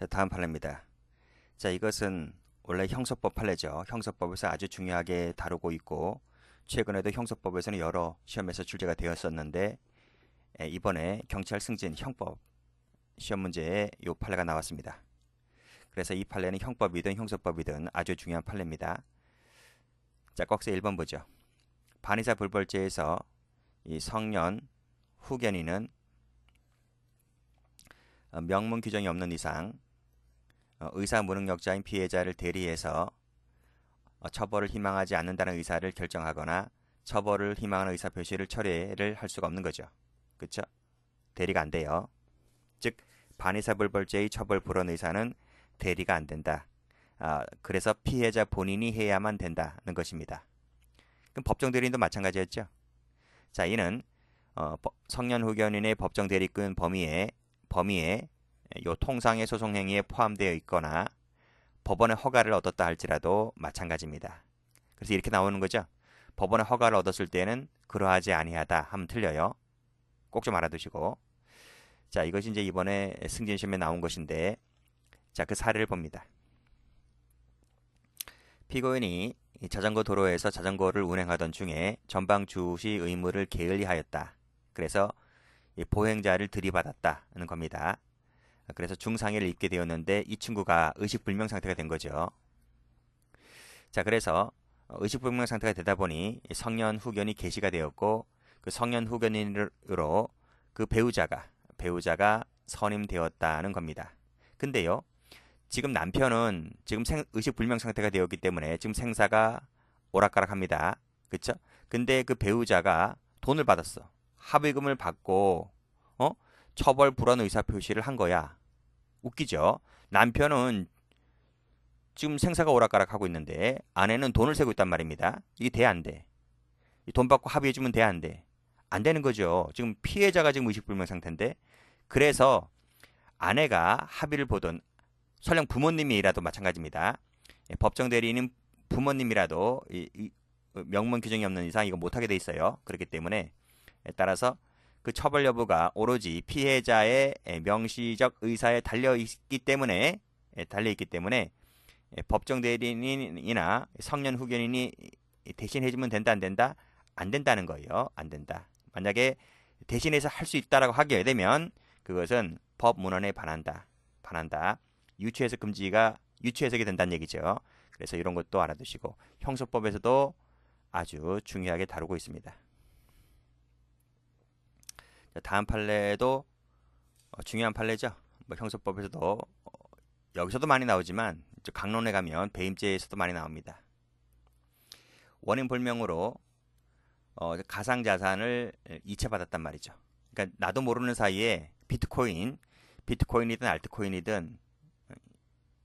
자, 다음 판례입니다. 자, 이것은 원래 형사법 판례죠. 형사법에서 아주 중요하게 다루고 있고 최근에도 형사법에서는 여러 시험에서 출제가 되었었는데 에, 이번에 경찰 승진 형법 시험 문제에 이 판례가 나왔습니다. 그래서 이 판례는 형법이든 형사법이든 아주 중요한 판례입니다. 자, 꺽쇠 1번 보죠. 반의사 불벌죄에서 이 성년 후견인은 어, 명문 규정이 없는 이상 어, 의사 무능력자인 피해자를 대리해서 어, 처벌을 희망하지 않는다는 의사를 결정하거나 처벌을 희망하는 의사 표시를 철회를 할 수가 없는 거죠. 그렇죠? 대리가 안 돼요. 즉 반의사 불벌죄의 처벌 불원 의사는 대리가 안 된다. 아, 그래서 피해자 본인이 해야만 된다는 것입니다. 그럼 법정 대리인도 마찬가지였죠. 자, 이는 어, 성년 후견인의 법정 대리권 범위에 범위에 요 통상의 소송 행위에 포함되어 있거나 법원의 허가를 얻었다 할지라도 마찬가지입니다. 그래서 이렇게 나오는 거죠. 법원의 허가를 얻었을 때는 그러하지 아니하다 하면 틀려요. 꼭 좀 알아두시고. 자, 이것이 이제 이번에 승진 시험에 나온 것인데 자, 그 사례를 봅니다. 피고인이 자전거 도로에서 자전거를 운행하던 중에 전방 주시 의무를 게을리하였다. 그래서 보행자를 들이받았다는 겁니다. 그래서 중상해를 입게 되었는데 이 친구가 의식불명 상태가 된 거죠. 자, 그래서 의식불명 상태가 되다 보니 성년 후견이 개시가 되었고 그 성년 후견인으로 그 배우자가 배우자가 선임되었다는 겁니다. 근데요. 지금 남편은 지금 생, 의식 불명 상태가 되었기 때문에 지금 생사가 오락가락합니다. 그쵸? 근데 그 배우자가 돈을 받았어. 합의금을 받고 어? 처벌 불원 의사 표시를 한 거야. 웃기죠? 남편은 지금 생사가 오락가락하고 있는데 아내는 돈을 세고 있단 말입니다. 이게 돼 안 돼? 돈 받고 합의해주면 돼 안 돼? 안 되는 거죠. 지금 피해자가 지금 의식불명 상태인데 그래서 아내가 합의를 보던 설령 부모님이라도 마찬가지입니다. 예, 법정 대리인은 부모님이라도 이, 이, 명문 규정이 없는 이상 이거 못하게 돼 있어요. 그렇기 때문에 따라서 그 처벌 여부가 오로지 피해자의 명시적 의사에 달려 있기 때문에 달려 있기 때문에 법정 대리인이나 성년 후견인이 대신 해주면 된다 안 된다 안 된다는 거예요. 안 된다. 만약에 대신해서 할 수 있다라고 하게 되면 그것은 법 문헌에 반한다. 반한다. 유추해석 금지가 유추해석이 된다는 얘기죠. 그래서 이런 것도 알아두시고 형소법에서도 아주 중요하게 다루고 있습니다. 다음 판례도 어, 중요한 판례죠. 뭐 형소법에서도 어, 여기서도 많이 나오지만 강론에 가면 배임죄에서도 많이 나옵니다. 원인 불명으로 어, 가상 자산을 이체받았단 말이죠. 그러니까 나도 모르는 사이에 비트코인, 비트코인이든 알트코인이든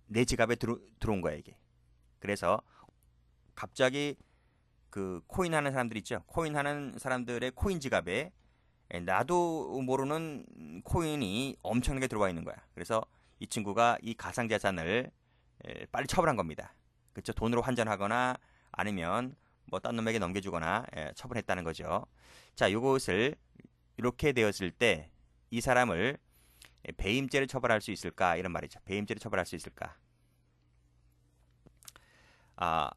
내 지갑에 들어, 들어온 거야 이게. 그래서 갑자기 그 코인 하는 사람들 있죠. 코인 하는 사람들의 코인 지갑에 예, 나도 모르는 코인이 엄청나게 들어와 있는 거야. 그래서 이 친구가 이 가상자산을 예, 빨리 처벌한 겁니다. 그렇죠? 돈으로 환전하거나 아니면 뭐 딴 놈에게 넘겨주거나 예, 처벌했다는 거죠. 자, 이것을 이렇게 되었을 때 이 사람을 배임죄를 처벌할 수 있을까 이런 말이죠. 배임죄를 처벌할 수 있을까? 아,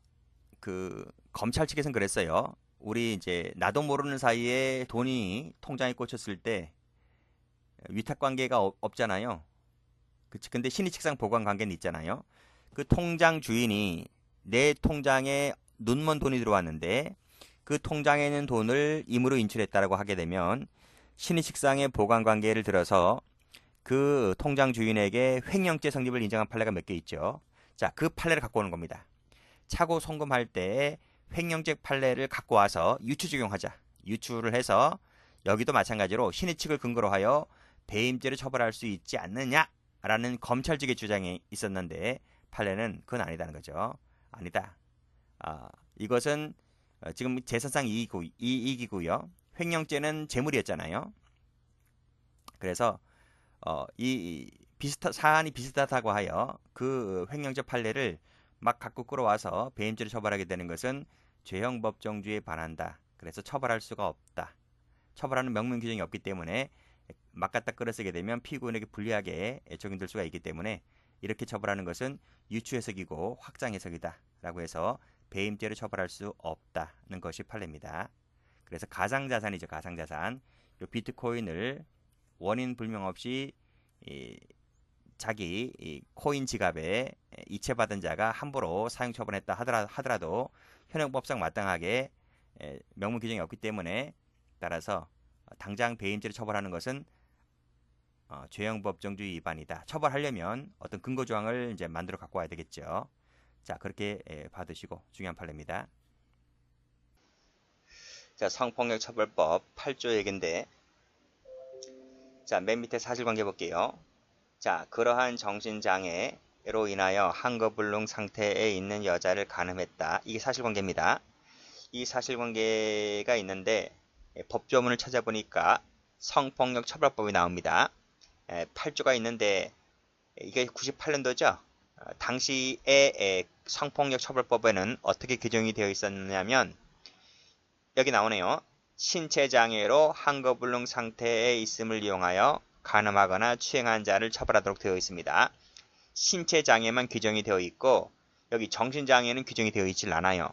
그 검찰 측에서는 그랬어요. 우리 이제 나도 모르는 사이에 돈이 통장에 꽂혔을 때 위탁 관계가 없잖아요. 그치? 근데 신의칙상 보관 관계는 있잖아요. 그 통장 주인이 내 통장에 눈먼 돈이 들어왔는데 그 통장에 있는 돈을 임으로 인출했다라고 하게 되면 신의식상의 보관 관계를 들어서 그 통장 주인에게 횡령죄 성립을 인정한 판례가 몇 개 있죠. 자, 그 판례를 갖고 오는 겁니다. 차고 송금할 때 횡령죄 판례를 갖고 와서 유추 적용하자. 유추를 해서 여기도 마찬가지로 신의 측을 근거로 하여 배임죄를 처벌할 수 있지 않느냐라는 검찰 측의 주장이 있었는데 판례는 그건 아니다는 거죠. 아니다. 아, 이것은 어, 지금 재산상 이익이고, 이익이고요. 횡령죄는 재물이었잖아요. 그래서 어, 이 비슷한 사안이 비슷하다고 하여 그 횡령죄 판례를 막 갖고 끌어와서 배임죄를 처벌하게 되는 것은 죄형 법정주의에 반한다. 그래서 처벌할 수가 없다. 처벌하는 명문 규정이 없기 때문에 막 갖다 끌어쓰게 되면 피고인에게 불리하게 적용될 수가 있기 때문에 이렇게 처벌하는 것은 유추해석이고 확장해석이다 라고 해서 배임죄로 처벌할 수 없다는 것이 판례입니다. 그래서 가상자산이죠. 가상자산. 요 비트코인을 원인 불명 없이 이 자기 이 코인 지갑에 이체받은 자가 함부로 사용 처분했다 하더라, 하더라도 현행법상 마땅하게 에, 명문 규정이 없기 때문에 따라서 당장 배임죄로 처벌하는 것은 어, 죄형 법정주의 위반이다. 처벌하려면 어떤 근거 조항을 이제 만들어 갖고 와야 되겠죠. 자, 그렇게 에, 받으시고 중요한 판례입니다. 자, 성폭력 처벌법 8조 얘긴데 자, 맨 밑에 사실관계 볼게요. 자, 그러한 정신장애 로 인하여 한거불능 상태에 있는 여자를 간음했다. 이게 사실관계입니다. 이 사실관계가 있는데 예, 법조문을 찾아보니까 성폭력 처벌법이 나옵니다. 8조가 있는데 이게 98년도죠. 어, 당시의 성폭력 처벌법에는 어떻게 규정이 되어 있었냐면 여기 나오네요. 신체 장애로 한거불능 상태에 있음을 이용하여 간음하거나 추행한 자를 처벌하도록 되어 있습니다. 신체 장애만 규정이 되어 있고 여기 정신 장애는 규정이 되어 있질 않아요.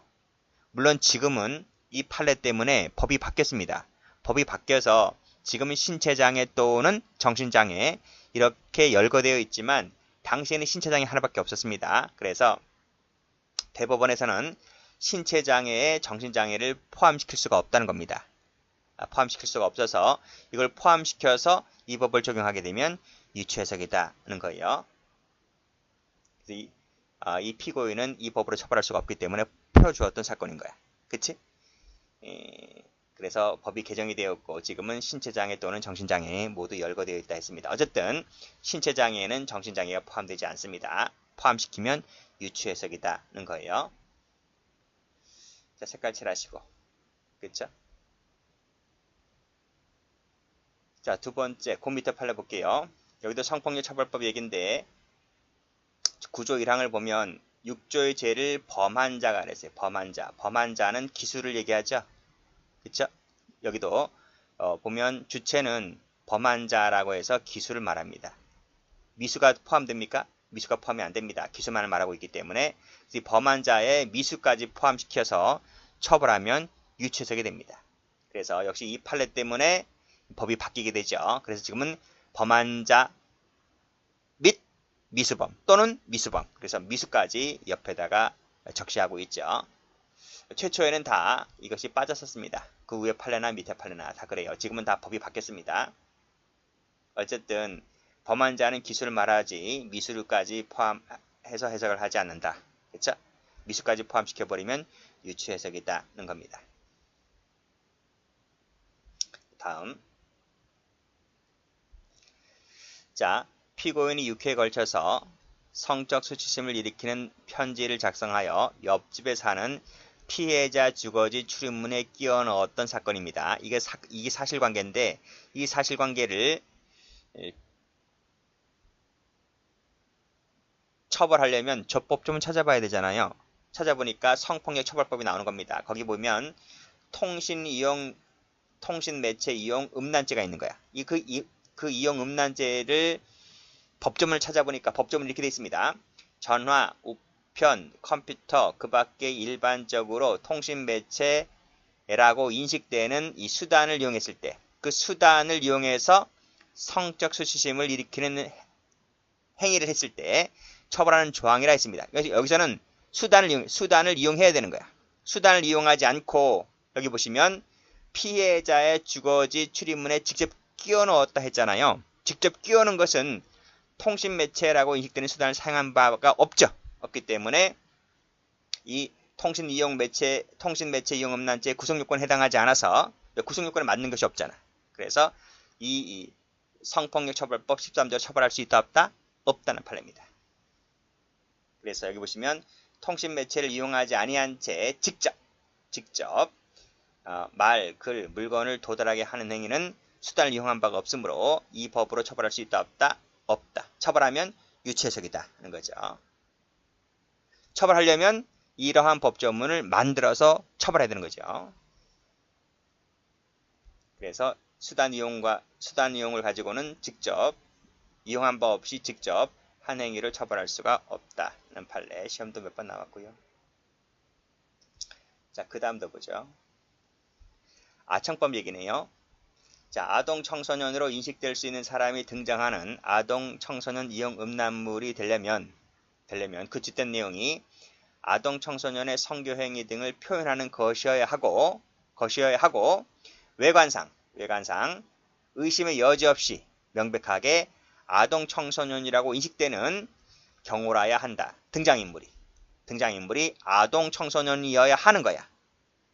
물론 지금은 이 판례 때문에 법이 바뀌었습니다. 법이 바뀌어서 지금은 신체 장애 또는 정신 장애 이렇게 열거되어 있지만 당시에는 신체 장애 하나밖에 없었습니다. 그래서 대법원에서는 신체 장애에 정신 장애를 포함시킬 수가 없다는 겁니다. 아, 포함시킬 수가 없어서 이걸 포함시켜서 이 법을 적용하게 되면 유추해석이다는 거예요. 이, 아, 이 피고인은 이 법으로 처벌할 수가 없기 때문에 풀어주었던 사건인 거야. 그치? 에... 그래서 법이 개정이 되었고 지금은 신체장애 또는 정신장애 모두 열거되어 있다 했습니다. 어쨌든 신체장애에는 정신장애가 포함되지 않습니다. 포함시키면 유추해석이다는 거예요. 자 색깔 칠하시고 그쵸? 자 두 번째 곰 밑에 팔려 볼게요. 여기도 성폭력 처벌법 얘기인데 구조 1항을 보면 6조의 죄를 범한 자가 그랬어요. 범한 자. 범한 자는 기술을 얘기하죠. 그쵸? 여기도 어, 보면 주체는 범한 자라고 해서 기수를 말합니다. 미수가 포함됩니까? 미수가 포함이 안 됩니다. 기수만을 말하고 있기 때문에 이 범한 자의 미수까지 포함시켜서 처벌하면 유체석이 됩니다. 그래서 역시 이 판례 때문에 법이 바뀌게 되죠. 그래서 지금은 범한 자및 미수범 또는 미수범 그래서 미수까지 옆에다가 적시하고 있죠. 최초에는 다 이것이 빠졌었습니다. 그 위에 팔레나 밑에 팔레나 다 그래요. 지금은 다 법이 바뀌었습니다. 어쨌든 범한 자는 기술을 말하지 미술까지 포함해서 해석을 하지 않는다. 그렇죠? 미술까지 포함시켜버리면 유추 해석이다는 겁니다. 다음 자 피고인이 6회에 걸쳐서 성적 수치심을 일으키는 편지를 작성하여 옆집에 사는 피해자 주거지 출입문에 끼워 넣었던 사건입니다. 이게, 사, 이게 사실관계인데 이 사실관계를 처벌하려면 저법 좀 찾아봐야 되잖아요. 찾아보니까 성폭력 처벌법이 나오는 겁니다. 거기 보면 통신 이용 통신 매체 이용 음란죄가 있는 거야. 이 그 이, 그 이용 음란죄를 법조문을 찾아보니까 법조문 이렇게 되어 있습니다. 전화, 편, 컴퓨터, 그 밖에 일반적으로 통신 매체라고 인식되는 이 수단을 이용했을 때, 그 수단을 이용해서 성적 수치심을 일으키는 행위를 했을 때 처벌하는 조항이라 했습니다. 여기서는 수단을 이용, 수단을 이용해야 되는 거야. 수단을 이용하지 않고 여기 보시면 피해자의 주거지 출입문에 직접 끼워 넣었다 했잖아요. 직접 끼워 넣은 것은 통신 매체라고 인식되는 수단을 사용한 바가 없죠. 없기 때문에 이 통신 이용 매체, 통신 매체 이용 음란죄 구성 요건에 해당하지 않아서 구성 요건에 맞는 것이 없잖아. 그래서 이, 이 성폭력 처벌법 13조 처벌할 수 있다 없다? 없다는 판례입니다. 그래서 여기 보시면 통신 매체를 이용하지 아니한 채 직접 직접 어, 말, 글, 물건을 도달하게 하는 행위는 수단을 이용한 바가 없으므로 이 법으로 처벌할 수 있다 없다? 없다. 처벌하면 유체석이다 하는 거죠. 처벌하려면 이러한 법조문을 만들어서 처벌해야 되는 거죠. 그래서 수단 이용과 수단 이용을 가지고는 직접 이용한 바 없이 직접 한 행위를 처벌할 수가 없다는 판례 시험도 몇 번 나왔고요. 자, 그 다음도 보죠. 아청법 얘기네요. 자, 아동 청소년으로 인식될 수 있는 사람이 등장하는 아동 청소년 이용 음란물이 되려면 되려면 그 뒷된 내용이 아동 청소년의 성교 행위 등을 표현하는 것이어야 하고 것이어야 하고 외관상 외관상 의심의 여지 없이 명백하게 아동 청소년이라고 인식되는 경우라야 한다. 등장인물이 등장인물이 아동 청소년이어야 하는 거야.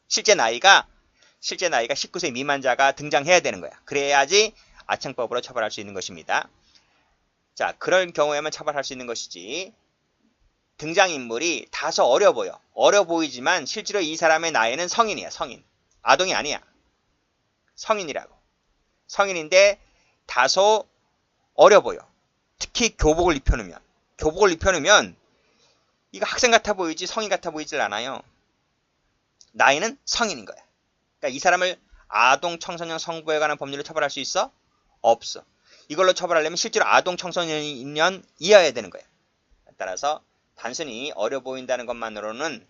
실제 나이가 실제 나이가 19세 미만자가 등장해야 되는 거야. 그래야지 아청법으로 처벌할 수 있는 것입니다. 자, 그런 경우에만 처벌할 수 있는 것이지. 등장인물이 다소 어려 보여. 어려 보이지만 실제로 이 사람의 나이는 성인이야, 성인. 아동이 아니야. 성인이라고. 성인인데 다소 어려 보여. 특히 교복을 입혀놓으면. 교복을 입혀놓으면 이거 학생 같아 보이지 성인 같아 보이질 않아요. 나이는 성인인 거야. 그러니까 이 사람을 아동 청소년 성부에 관한 법률로 처벌할 수 있어? 없어. 이걸로 처벌하려면 실제로 아동 청소년이어야 되는 거야. 따라서 단순히 어려 보인다는 것만으로는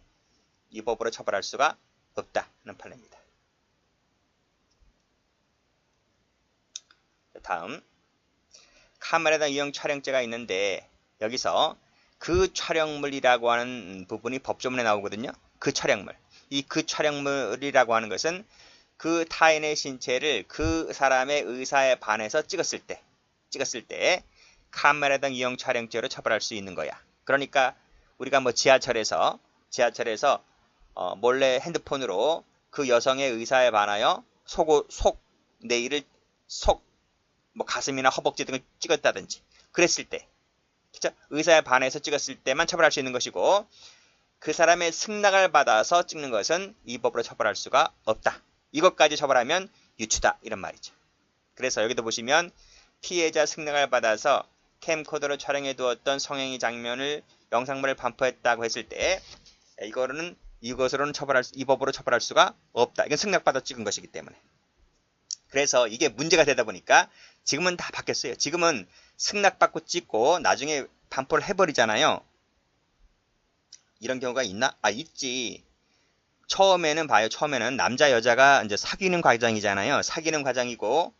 이 법으로 처벌할 수가 없다는 판례입니다. 다음 카메라당 이용 촬영죄가 있는데 여기서 그 촬영물이라고 하는 부분이 법조문에 나오거든요. 그 촬영물. 이 그 촬영물이라고 하는 것은 그 타인의 신체를 그 사람의 의사에 반해서 찍었을 때 찍었을 때 카메라 등 이용 촬영죄로 처벌할 수 있는 거야. 그러니까 우리가 뭐 지하철에서 지하철에서 어, 몰래 핸드폰으로 그 여성의 의사에 반하여 속, 속 내일을 속, 뭐 가슴이나 허벅지 등을 찍었다든지 그랬을 때 그쵸? 의사에 반해서 찍었을 때만 처벌할 수 있는 것이고 그 사람의 승낙을 받아서 찍는 것은 이 법으로 처벌할 수가 없다. 이것까지 처벌하면 유추다 이런 말이죠. 그래서 여기도 보시면 피해자 승낙을 받아서 캠코더로 촬영해 두었던 성행위 장면을 영상물을 반포했다고 했을 때 이거는 이것으로는 처벌할 수, 이 법으로 처벌할 수가 없다. 이건 승낙받아 찍은 것이기 때문에. 그래서 이게 문제가 되다 보니까 지금은 다 바뀌었어요. 지금은 승낙받고 찍고 나중에 반포를 해버리잖아요. 이런 경우가 있나? 아, 있지. 처음에는 봐요. 처음에는 남자 여자가 이제 사귀는 과정이잖아요. 사귀는 과정이고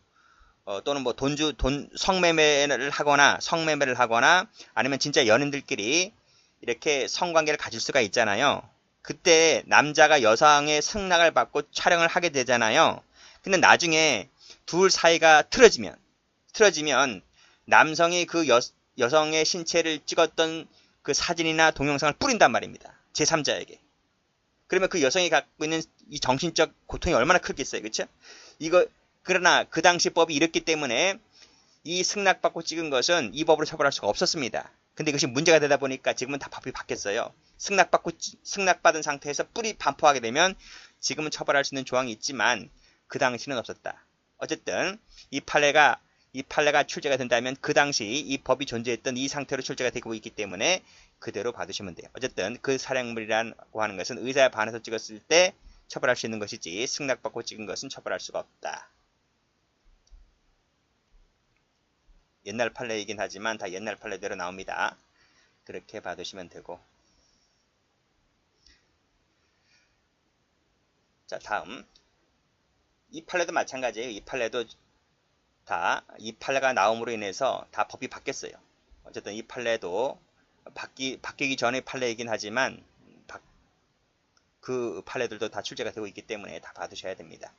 어, 또는 뭐 돈주 돈 성매매를 하거나 성매매를 하거나 아니면 진짜 연인들끼리 이렇게 성관계를 가질 수가 있잖아요. 그때 남자가 여성의 승낙을 받고 촬영을 하게 되잖아요. 근데 나중에 둘 사이가 틀어지면 틀어지면 남성이 그 여, 여성의 신체를 찍었던 그 사진이나 동영상을 뿌린단 말입니다. 제3자에게. 그러면 그 여성이 갖고 있는 이 정신적 고통이 얼마나 크겠어요. 그렇죠? 이거 그러나 그 당시 법이 이랬기 때문에 이 승낙받고 찍은 것은 이 법으로 처벌할 수가 없었습니다. 근데 이것이 문제가 되다 보니까 지금은 다 법이 바뀌었어요. 승낙받고 승낙받은 상태에서 뿌리 반포하게 되면 지금은 처벌할 수 있는 조항이 있지만 그 당시는 없었다. 어쨌든 이 판례가 이 판례가 출제가 된다면 그 당시 이 법이 존재했던 이 상태로 출제가 되고 있기 때문에 그대로 받으시면 돼요. 어쨌든 그 사령물이라고 하는 것은 의사에 반해서 찍었을 때 처벌할 수 있는 것이지 승낙받고 찍은 것은 처벌할 수가 없다. 옛날 판례이긴 하지만 다 옛날 판례대로 나옵니다. 그렇게 받으시면 되고 자 다음 이 판례도 마찬가지예요. 이 판례도 다이 판례가 나옴으로 인해서 다 법이 바뀌었어요. 어쨌든 이 판례도 바뀌, 바뀌기 전의 판례이긴 하지만 그 판례들도 다 출제가 되고 있기 때문에 다 받으셔야 됩니다.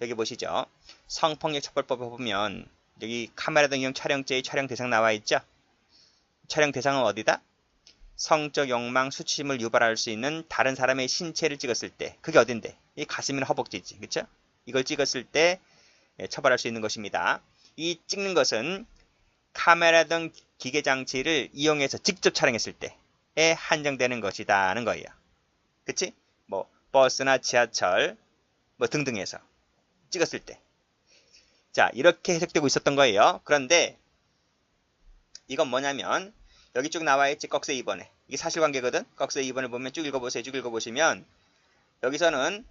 여기 보시죠. 성폭력 처벌법에 보면 여기 카메라 등용 촬영죄의 촬영 대상 나와 있죠. 촬영 대상은 어디다? 성적 욕망, 수치심을 유발할 수 있는 다른 사람의 신체를 찍었을 때 그게 어딘데? 이 가슴이나 허벅지지. 그쵸? 이걸 찍었을 때 예, 처벌할 수 있는 것입니다. 이 찍는 것은 카메라 등 기계 장치를 이용해서 직접 촬영했을 때에 한정되는 것이다는 거예요. 그치? 뭐 버스나 지하철 뭐 등등에서 찍었을 때. 자, 이렇게 해석되고 있었던 거예요. 그런데 이건 뭐냐면 여기 쭉 나와 있지 꺽쇠 2번에. 이게 사실관계거든. 꺽쇠 2번을 보면 쭉 읽어보세요. 쭉 읽어보시면 여기서는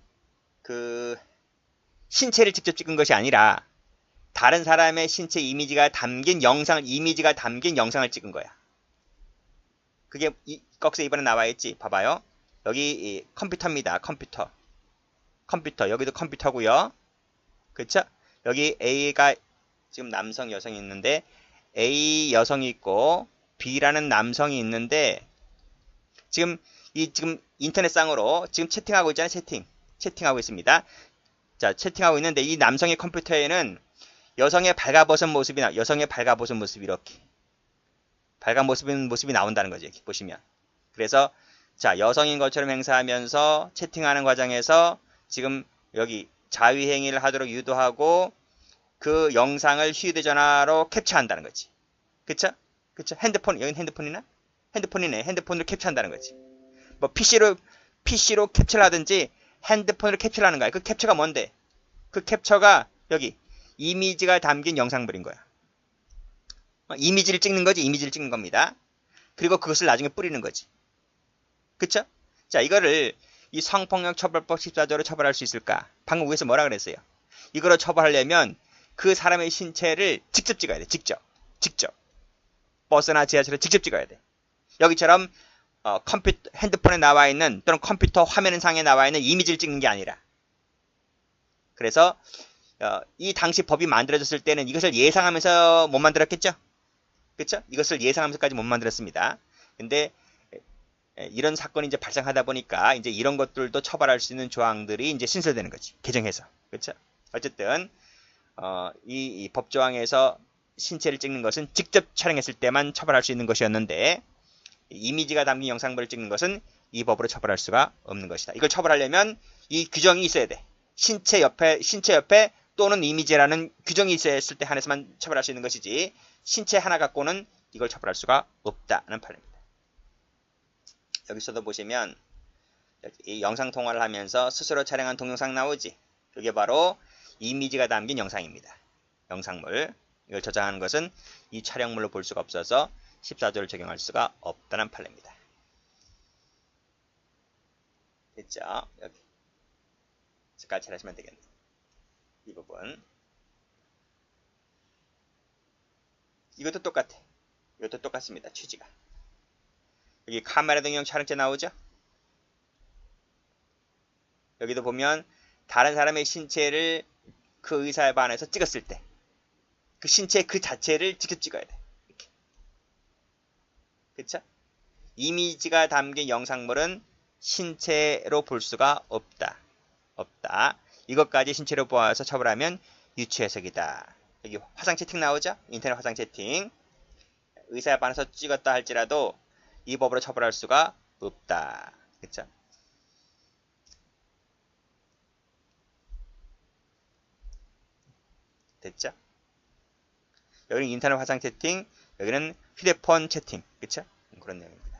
그 신체를 직접 찍은 것이 아니라 다른 사람의 신체 이미지가 담긴 영상을 이미지가 담긴 영상을 찍은 거야. 그게 이, 거기서 이번에 나와 있지. 봐봐요. 여기 이 컴퓨터입니다. 컴퓨터. 컴퓨터. 여기도 컴퓨터고요. 그쵸? 여기 A가 지금 남성, 여성이 있는데 A 여성이 있고 B라는 남성이 있는데 지금 이 지금 인터넷상으로 지금 채팅하고 있잖아요. 채팅. 채팅하고 있습니다. 자, 채팅하고 있는데 이 남성의 컴퓨터에는 여성의 발가벗은 모습이 나, 여성의 발가벗은 모습이 이렇게 발가 모습인 모습이 나온다는 거죠. 이렇게 보시면. 그래서 자, 여성인 것처럼 행사하면서 채팅하는 과정에서 지금 여기 자위 행위를 하도록 유도하고 그 영상을 휴대전화로 캡처한다는 거지. 그쵸? 그쵸? 핸드폰, 여긴 핸드폰이나? 핸드폰이네. 핸드폰으로 캡처한다는 거지. 뭐 PC로 PC로 캡처를 하든지 핸드폰으로 캡처를 하는 거야. 그 캡처가 뭔데? 그 캡처가 여기 이미지가 담긴 영상물인 거야. 어, 이미지를 찍는 거지. 이미지를 찍는 겁니다. 그리고 그것을 나중에 뿌리는 거지. 그쵸? 자, 이거를 이 성폭력 처벌법 14조로 처벌할 수 있을까? 방금 위에서 뭐라 그랬어요? 이거로 처벌하려면 그 사람의 신체를 직접 찍어야 돼. 직접. 직접. 버스나 지하철에 직접 찍어야 돼. 여기처럼 어, 컴퓨터 핸드폰에 나와 있는 또는 컴퓨터 화면 상에 나와 있는 이미지를 찍는 게 아니라 그래서 어, 이 당시 법이 만들어졌을 때는 이것을 예상하면서 못 만들었겠죠? 그렇죠? 이것을 예상하면서까지 못 만들었습니다. 근데 에, 이런 사건이 이제 발생하다 보니까 이제 이런 것들도 처벌할 수 있는 조항들이 이제 신설되는 거지. 개정해서. 그렇죠? 어쨌든 어, 이, 이 법조항에서 신체를 찍는 것은 직접 촬영했을 때만 처벌할 수 있는 것이었는데 이미지가 담긴 영상물을 찍는 것은 이 법으로 처벌할 수가 없는 것이다. 이걸 처벌하려면 이 규정이 있어야 돼. 신체 옆에 신체 옆에 또는 이미지라는 규정이 했을 때 한해서만 처벌할 수 있는 것이지 신체 하나 갖고는 이걸 처벌할 수가 없다는 판입니다. 여기서도 보시면 이 영상 통화를 하면서 스스로 촬영한 동영상 나오지. 그게 바로 이미지가 담긴 영상입니다. 영상물. 이걸 저장하는 것은 이 촬영물로 볼 수가 없어서 14조를 적용할 수가 없다는 판례입니다. 됐죠? 여기. 색깔 칠하시면 되겠네요. 이 부분. 이것도 똑같아. 이것도 똑같습니다. 취지가. 여기 카메라 등용 촬영죄 나오죠? 여기도 보면 다른 사람의 신체를 그 의사에 반해서 찍었을 때 그 신체 그 자체를 직접 찍어야 돼. 그쵸? 이미지가 담긴 영상물은 신체로 볼 수가 없다. 없다. 이것까지 신체로 보아서 처벌하면 유추해석이다. 여기 화상 채팅 나오죠? 인터넷 화상 채팅. 의사에 반해서 찍었다 할지라도 이 법으로 처벌할 수가 없다. 그쵸? 됐죠? 여기는 인터넷 화상 채팅, 여기는 휴대폰 채팅. 그쵸? 그런 내용입니다.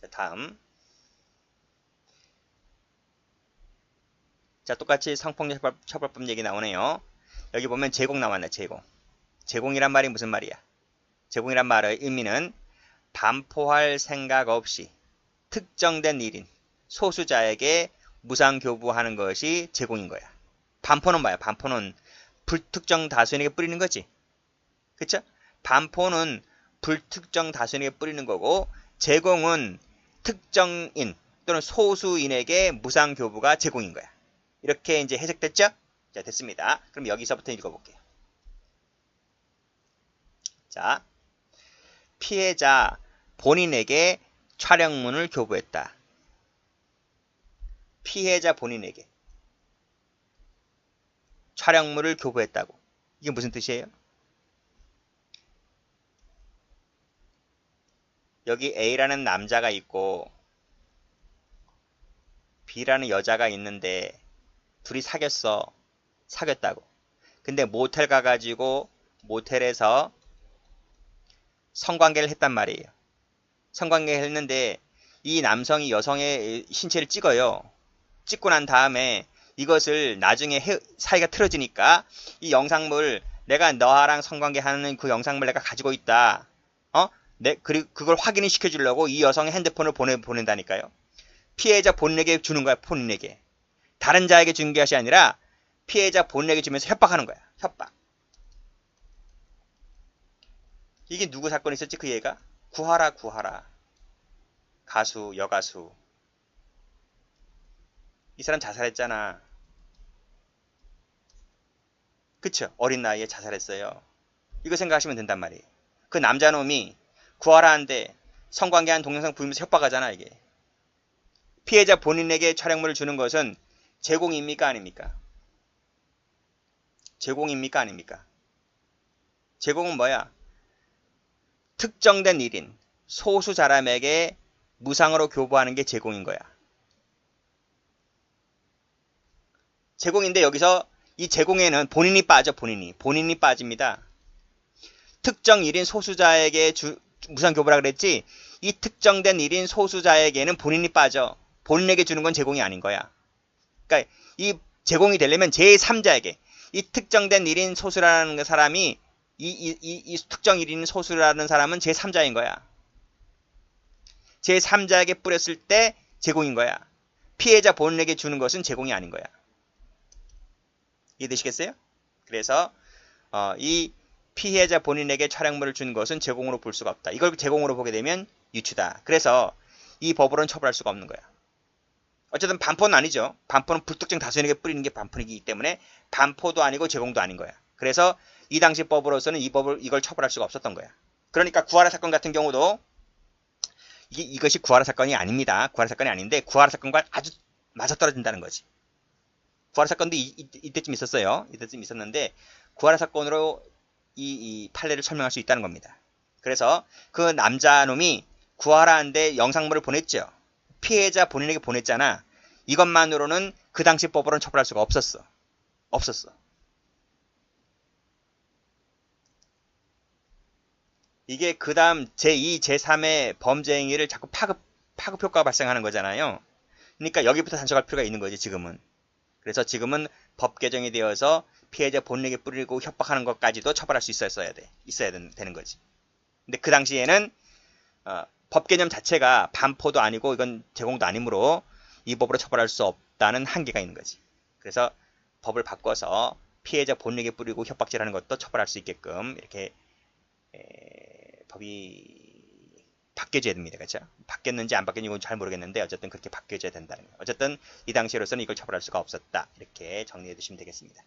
자, 다음. 자, 똑같이 성폭력 처벌, 처벌법 얘기 나오네요. 여기 보면 제공 나왔네, 제공. 제공이란 말이 무슨 말이야? 제공이란 말의 의미는 반포할 생각 없이 특정된 일인 소수자에게 무상 교부하는 것이 제공인 거야. 반포는 뭐야? 반포는 불특정 다수인에게 뿌리는 거지. 그쵸? 반포는 불특정 다수인에게 뿌리는 거고 제공은 특정인 또는 소수인에게 무상교부가 제공인 거야. 이렇게 이제 해석됐죠? 자, 됐습니다. 그럼 여기서부터 읽어볼게요. 자, 피해자 본인에게 촬영문을 교부했다. 피해자 본인에게 촬영물을 교부했다고. 이게 무슨 뜻이에요? 여기 A라는 남자가 있고 B라는 여자가 있는데 둘이 사귀었어. 사귀었다고. 근데 모텔 가가지고 모텔에서 성관계를 했단 말이에요. 성관계를 했는데 이 남성이 여성의 신체를 찍어요. 찍고 난 다음에 이것을 나중에 해, 사이가 틀어지니까 이 영상물 내가 너랑 성관계 하는 그 영상물 내가 가지고 있다. 어? 내 그리고 그걸 확인을 시켜 주려고 이 여성의 핸드폰을 보내 보낸다니까요. 피해자 본인에게 주는 거야, 본인에게. 다른 자에게 주는 것이 아니라 피해자 본인에게 주면서 협박하는 거야. 협박. 이게 누구 사건이 있었지 그 얘가? 구하라 구하라. 가수 여가수. 이 사람 자살했잖아. 그쵸? 어린 나이에 자살했어요. 이거 생각하시면 된단 말이에요. 그 남자놈이 구하라 한데 성관계한 동영상 보이면서 협박하잖아 이게. 피해자 본인에게 촬영물을 주는 것은 제공입니까 아닙니까? 제공입니까 아닙니까? 제공은 뭐야? 특정된 일인 소수 사람에게 무상으로 교부하는 게 제공인 거야. 제공인데 여기서 이 제공에는 본인이 빠져 본인이 본인이 빠집니다. 특정 일인 소수자에게 주, 무상 교부라 그랬지 이 특정된 일인 소수자에게는 본인이 빠져 본인에게 주는 건 제공이 아닌 거야. 그러니까 이 제공이 되려면 제3자에게 이 특정된 일인 소수라는 사람이 이, 이, 이, 이 특정 일인 소수라는 사람은 제3자인 거야. 제3자에게 뿌렸을 때 제공인 거야. 피해자 본인에게 주는 것은 제공이 아닌 거야. 이해되시겠어요? 그래서 어, 이 피해자 본인에게 촬영물을 준 것은 제공으로 볼 수가 없다. 이걸 제공으로 보게 되면 유추다. 그래서 이 법으로는 처벌할 수가 없는 거야. 어쨌든 반포는 아니죠. 반포는 불특정 다수인에게 뿌리는 게 반포이기 때문에 반포도 아니고 제공도 아닌 거야. 그래서 이 당시 법으로서는 이 법을 이걸 처벌할 수가 없었던 거야. 그러니까 구하라 사건 같은 경우도 이게 이것이 구하라 사건이 아닙니다. 구하라 사건이 아닌데 구하라 사건과 아주 맞아떨어진다는 거지. 구하라 사건도 이, 이, 이 때쯤 있었어요. 이때쯤 있었는데 구하라 사건으로 이, 이 판례를 설명할 수 있다는 겁니다. 그래서 그 남자놈이 구하라한테 영상물을 보냈죠. 피해자 본인에게 보냈잖아. 이것만으로는 그 당시 법으로는 처벌할 수가 없었어. 없었어. 이게 그 다음 제2, 제3의 범죄 행위를 자꾸 파급, 파급 효과가 발생하는 거잖아요. 그러니까 여기부터 단속할 필요가 있는 거지, 지금은. 그래서 지금은 법 개정이 되어서 피해자 본인에게 뿌리고 협박하는 것까지도 처벌할 수 있었어야 돼. 있어야 되는 거지. 근데 그 당시에는 어, 법 개념 자체가 반포도 아니고 이건 제공도 아니므로 이 법으로 처벌할 수 없다는 한계가 있는 거지. 그래서 법을 바꿔서 피해자 본인에게 뿌리고 협박질하는 것도 처벌할 수 있게끔 이렇게 에, 법이 바뀌어져야 됩니다. 그렇죠? 바뀌었는지 안 바뀌었는지 잘 모르겠는데 어쨌든 그렇게 바뀌어져야 된다는 거예요. 어쨌든 이 당시로서는 이걸 처벌할 수가 없었다. 이렇게 정리해 두시면 되겠습니다.